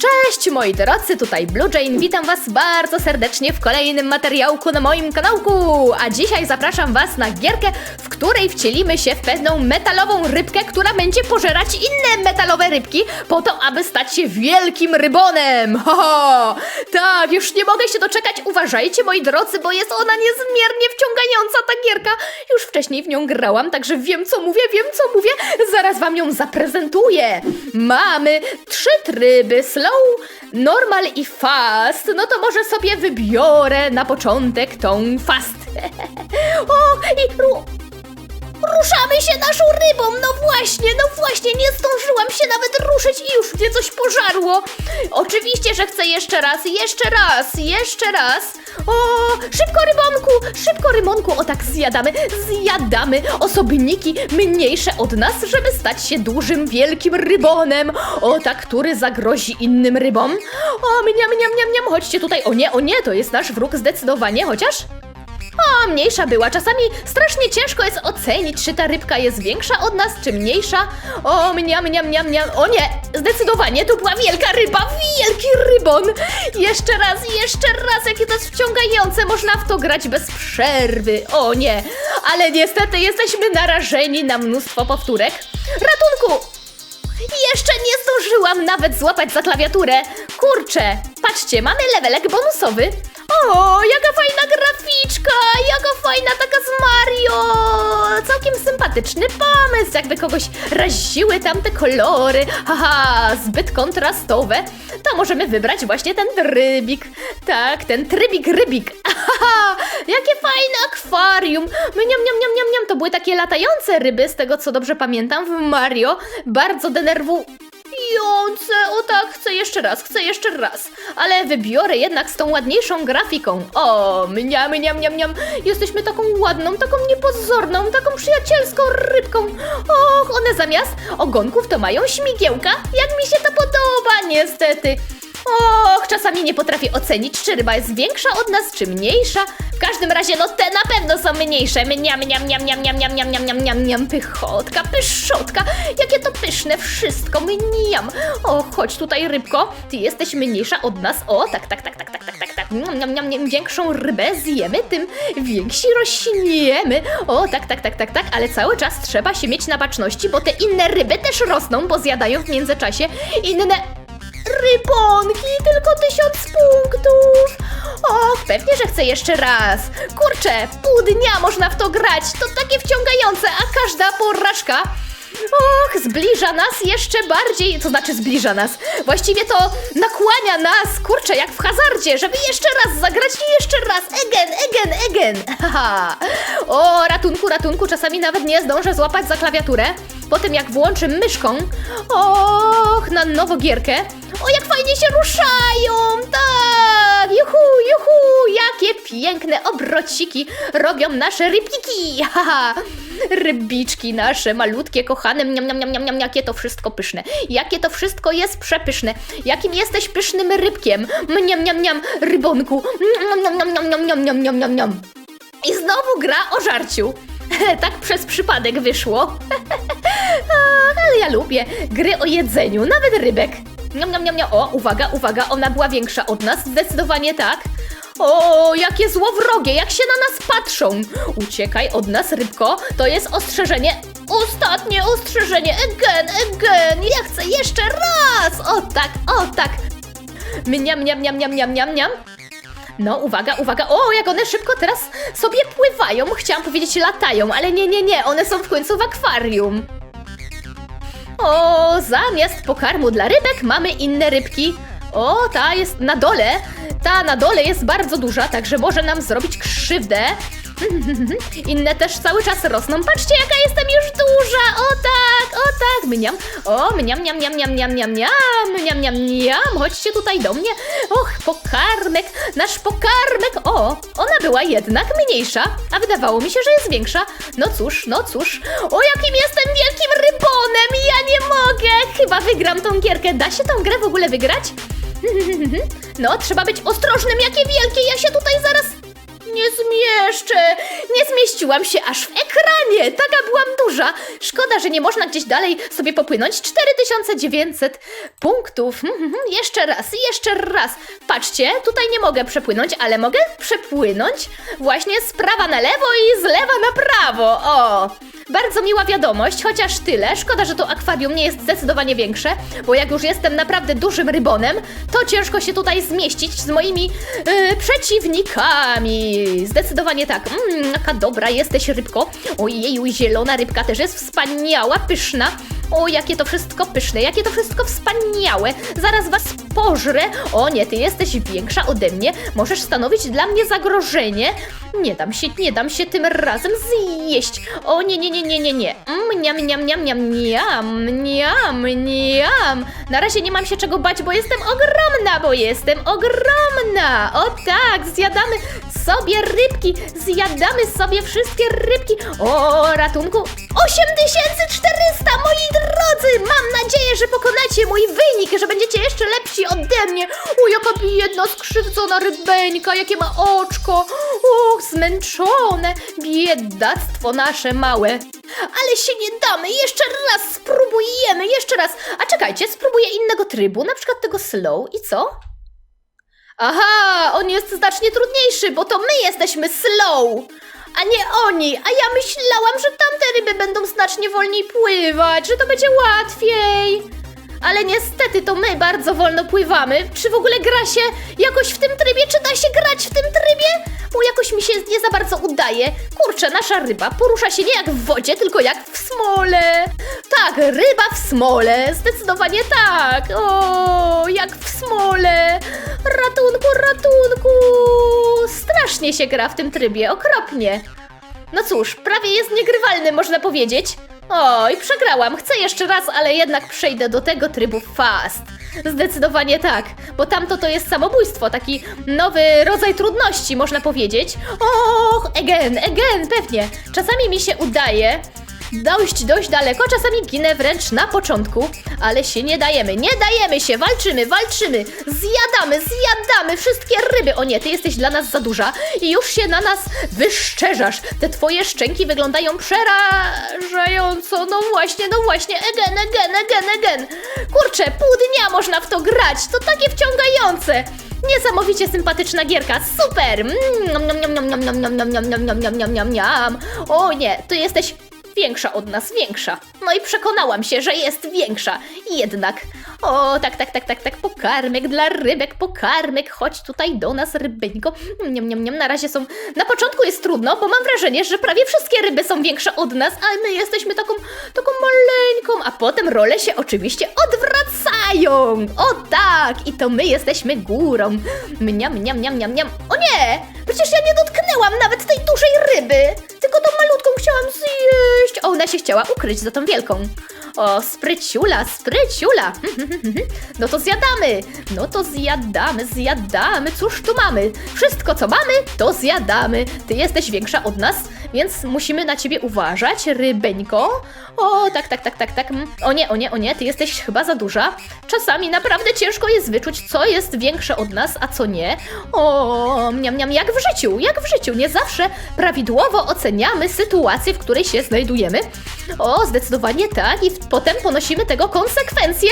Cześć moi drodzy, tutaj Blue Jane, witam was bardzo serdecznie w kolejnym materiałku na moim kanałku. A dzisiaj zapraszam was na gierkę, w której wcielimy się w pewną metalową rybkę, która będzie pożerać inne metalowe rybki po to, aby stać się wielkim rybonem. Ho, ho. Tak, już nie mogę się doczekać. Uważajcie moi drodzy, bo jest ona niezmiernie wciągająca ta gierka. Już wcześniej w nią grałam, także wiem co mówię, wiem co mówię. Zaraz wam ją zaprezentuję. Mamy trzy tryby, slow, normal i fast. No to może sobie wybiorę na początek tą fast. o, i ru, Ruszamy się naszą rybą, no właśnie, no właśnie, nie zdążyłam się nawet ruszyć i już mnie coś pożarło. Oczywiście, że chcę jeszcze raz, jeszcze raz, jeszcze raz. O, szybko rybonku, szybko rymonku, o tak zjadamy, zjadamy! Osobniki mniejsze od nas, żeby stać się dużym, wielkim rybonem. O tak, który zagrozi innym rybom. O, mniam, mniam, mniam, mniam, chodźcie tutaj, o nie, o nie, to jest nasz wróg zdecydowanie, chociaż... O, mniejsza była. Czasami strasznie ciężko jest ocenić, czy ta rybka jest większa od nas, czy mniejsza. O, mniam, mniam, mniam, mniam. O nie, zdecydowanie to była wielka ryba, wielki rybon. Jeszcze raz, jeszcze raz, jakie to jest wciągające. Można w to grać bez przerwy. O nie, ale niestety jesteśmy narażeni na mnóstwo powtórek. Ratunku! Jeszcze nie zdążyłam nawet złapać za klawiaturę. Kurczę, patrzcie, mamy levelek bonusowy. O, jaka fajna graficzka, jaka fajna taka z Mario. Całkiem sympatyczny pomysł, jakby kogoś raziły tamte kolory. Haha, zbyt kontrastowe. To możemy wybrać właśnie ten trybik. Tak, ten trybik rybik. Haha, jakie fajne akwarium. Mniam, niam, niam, niam, niam. To były takie latające ryby, z tego co dobrze pamiętam, w Mario. Bardzo O tak, chcę jeszcze raz, chcę jeszcze raz. Ale wybiorę jednak z tą ładniejszą grafiką. O, mniam, mniam, mniam, mniam. Jesteśmy taką ładną, taką niepozorną, taką przyjacielską rybką. Och, one zamiast ogonków to mają śmigiełka. Jak mi się to podoba, niestety. Och, czasami nie potrafię ocenić, czy ryba jest większa od nas, czy mniejsza. W każdym razie, no te na pewno są mniejsze. Mniam, mniam, mniam, mniam, mniam, mniam, mniam, mniam, mniam, mniam, pychotka, pyszotka. Jakie to pyszne wszystko, mniam. O, chodź tutaj, rybko. Ty jesteś mniejsza od nas. O, tak, tak, tak, tak, tak, tak, tak, tak. Mniam, mniam, mniam, większą rybę zjemy, tym więksi rośniemy. O, tak, tak, tak, tak, tak, ale cały czas trzeba się mieć na baczności, bo te inne ryby też rosną, bo zjadają w międzyczasie inne Rybonki, tylko tysiąc punktów! Och, pewnie, że chcę jeszcze raz. Kurczę, pół dnia można w to grać, to takie wciągające, a każda porażka... Och, zbliża nas jeszcze bardziej, to znaczy zbliża nas. Właściwie to nakłania nas, kurczę, jak w hazardzie, żeby jeszcze raz zagrać i jeszcze raz. Again, again, again. Haha. O, ratunku, ratunku, czasami nawet nie zdążę złapać za klawiaturę. Potem jak włączę myszką, och, na nowo gierkę. O, jak fajnie się ruszają, tak, juhu, juhu, jakie piękne obrociki robią nasze rybki, haha. Rybiczki nasze, malutkie, kochane, miam, miam, miam, miam, jakie to wszystko pyszne. Jakie to wszystko jest przepyszne. Jakim jesteś pysznym rybkiem. Mniam, miam, miam, rybonku. Miam, miam, miam, miam, miam, miam, miam, miam, miam. I znowu gra o żarciu. tak przez przypadek wyszło. Ach, ale ja lubię gry o jedzeniu, nawet rybek. Miam, miam, miam, miam. O, uwaga, uwaga, ona była większa od nas, zdecydowanie tak. O, jakie złowrogie, jak się na nas patrzą. Uciekaj od nas, rybko, to jest ostrzeżenie. Ostatnie ostrzeżenie, again, again, ja chcę jeszcze raz. O tak, o tak. Mniam, mniam, mniam, mniam, mniam, mniam, mniam. No, uwaga, uwaga. O, jak one szybko teraz sobie pływają. Chciałam powiedzieć latają, ale nie, nie, nie. One są w końcu w akwarium. O, zamiast pokarmu dla rybek mamy inne rybki. O, ta jest na dole. Ta na dole jest bardzo duża, także może nam zrobić krzywdę. Inne też cały czas rosną. Patrzcie, jaka jestem już duża! O tak, o tak! Mniam, o, mniam, mniam, mniam, mniam, mniam, mniam, mniam, mniam, mniam. Chodźcie tutaj do mnie. Och, pokarmek, nasz pokarmek. O, ona była jednak mniejsza, a wydawało mi się, że jest większa. No cóż, no cóż. O, jakim jestem wielkim rybonem! Ja nie mogę! Chyba wygram tą gierkę. Da się tą grę w ogóle wygrać? No, trzeba być ostrożnym, jakie wielkie! Ja się zmieściłam się aż w ekranie. Taka byłam duża. Szkoda, że nie można gdzieś dalej sobie popłynąć. 4900 punktów. Mhm, mhm. Jeszcze raz, jeszcze raz. Patrzcie, tutaj nie mogę przepłynąć, ale mogę przepłynąć właśnie z prawa na lewo i z lewa na prawo. O! Bardzo miła wiadomość, chociaż tyle. Szkoda, że to akwarium nie jest zdecydowanie większe, bo jak już jestem naprawdę dużym rybonem, to ciężko się tutaj zmieścić z moimi yy, przeciwnikami. Zdecydowanie tak. Mmm, jaka dobra jesteś rybko. Ojeju, zielona rybka też jest wspaniała, pyszna. O, jakie to wszystko pyszne, jakie to wszystko wspaniałe. Zaraz was pożrę. O nie, ty jesteś większa ode mnie. Możesz stanowić dla mnie zagrożenie. Nie dam się, nie dam się tym razem zjeść. O nie, nie, nie, nie, nie, nie. Mm, niam, niam, niam, niam, niam, niam, niam. Na razie nie mam się czego bać, bo jestem ogromna, bo jestem ogromna. O tak, zjadamy sobie rybki, zjadamy sobie wszystkie rybki. O, ratunku. 8400, moi drodzy! Mam nadzieję, że pokonacie mój wynik, że będziecie jeszcze lepsi ode mnie. O, jaka biedna, skrzywdzona rybeńka, jakie ma oczko. Och, zmęczone. Biedactwo nasze małe. Ale się nie damy, jeszcze raz spróbujemy, jeszcze raz. A czekajcie, spróbuję innego trybu, na przykład tego slow i co? Aha, on jest znacznie trudniejszy, bo to my jesteśmy slow, a nie oni. A ja myślałam, że tamte ryby będą znacznie wolniej pływać, że to będzie łatwiej. Ale niestety to my bardzo wolno pływamy. Czy w ogóle gra się jakoś w tym trybie? Czy da się grać w tym trybie? Bo jakoś mi się nie za bardzo udaje. Kurczę, nasza ryba porusza się nie jak w wodzie, tylko jak w smole. Tak, ryba w smole. Zdecydowanie tak. O, jak w smole. Ratunku, ratunku. Strasznie się gra w tym trybie, okropnie. No cóż, prawie jest niegrywalny, można powiedzieć. Oj, przegrałam. Chcę jeszcze raz, ale jednak przejdę do tego trybu fast. Zdecydowanie tak, bo tamto to jest samobójstwo, taki nowy rodzaj trudności, można powiedzieć. Och, again, again, pewnie. Czasami mi się udaje dojść dość daleko, czasami ginę wręcz na początku, ale się nie dajemy, nie dajemy się, walczymy, walczymy, zjadamy, zjadamy wszystkie ryby. O nie, ty jesteś dla nas za duża i już się na nas wyszczerzasz. Te twoje szczęki wyglądają przerażająco. No właśnie, no właśnie, again, again, again, again. Kurczę, pół dnia można w to grać, to takie wciągające. Niesamowicie sympatyczna gierka, super! Mm. O nie, ty jesteś większa od nas, większa. No i przekonałam się, że jest większa. Jednak. O, tak, tak, tak, tak, tak, pokarmek dla rybek, pokarmek, chodź tutaj do nas, rybeńko. Niam, niam, niam, na razie są... Na początku jest trudno, bo mam wrażenie, że prawie wszystkie ryby są większe od nas, ale my jesteśmy taką, taką maleńką, a potem role się oczywiście odwracają. O tak, i to my jesteśmy górą. Mniam, mniam, mniam, mniam, mniam. O nie, przecież ja nie dotknęłam nawet tej dużej ryby, tylko tą malutką chciałam zjeść. Ona się chciała ukryć za tą wielką. O, spryciula, spryciula. No to zjadamy. No to zjadamy, zjadamy. Cóż tu mamy? Wszystko, co mamy, to zjadamy. Ty jesteś większa od nas, więc musimy na ciebie uważać, rybeńko. O, tak, tak, tak, tak, tak. O nie, o nie, o nie, ty jesteś chyba za duża. Czasami naprawdę ciężko jest wyczuć, co jest większe od nas, a co nie. O, miam, miam, jak w życiu, jak w życiu. Nie zawsze prawidłowo oceniamy sytuację, w której się znajdujemy. O, zdecydowanie tak. I w- potem ponosimy tego konsekwencje.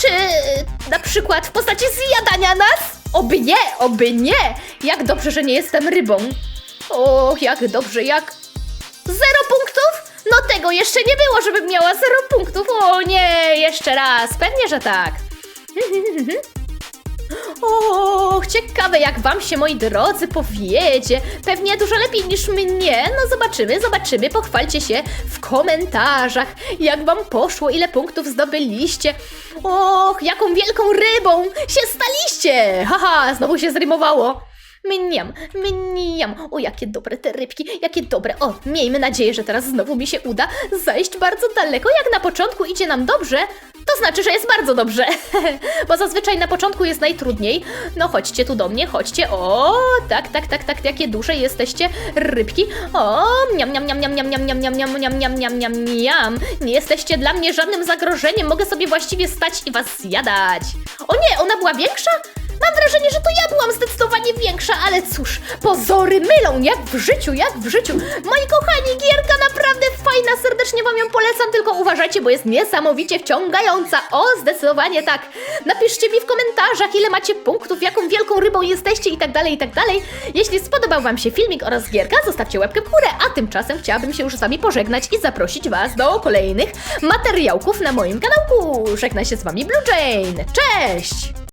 Czy na przykład w postaci zjadania nas? Oby nie, oby nie! Jak dobrze, że nie jestem rybą. Och, jak dobrze, jak... Zero punktów? No tego jeszcze nie było, żebym miała zero punktów. O nie, jeszcze raz. Pewnie, że tak. Och, ciekawe jak wam się, moi drodzy, powiedzie. Pewnie dużo lepiej niż mnie. No zobaczymy, zobaczymy. Pochwalcie się w komentarzach, jak wam poszło, ile punktów zdobyliście. Och, jaką wielką rybą się staliście. Haha, znowu się zrymowało. Mniam, mniam. O, jakie dobre te rybki, jakie dobre. O, miejmy nadzieję, że teraz znowu mi się uda zajść bardzo daleko. Jak na początku idzie nam dobrze, to znaczy, że jest bardzo dobrze. Bo zazwyczaj na początku jest najtrudniej. No chodźcie tu do mnie, chodźcie. O, tak, tak, tak, tak, jakie duże jesteście rybki. O, miam, miam, miam, miam, miam, miam, miam, miam, miam, miam, miam, miam, miam, miam. Nie jesteście dla mnie żadnym zagrożeniem. Mogę sobie właściwie stać i was zjadać. O nie, ona była większa? Mam wrażenie, że to ja byłam zdecydowanie większa, ale cóż, pozory mylą, jak w życiu, jak w życiu. Moi kochani, gierka naprawdę fajna, serdecznie wam ją polecam, tylko uważajcie, bo jest niesamowicie wciągająca. O, zdecydowanie tak. Napiszcie mi w komentarzach, ile macie punktów, jaką wielką rybą jesteście i tak dalej, i tak dalej. Jeśli spodobał wam się filmik oraz gierka, zostawcie łapkę w górę, a tymczasem chciałabym się już z wami pożegnać i zaprosić was do kolejnych materiałków na moim kanałku. Żegna się z wami Blue Jane. Cześć!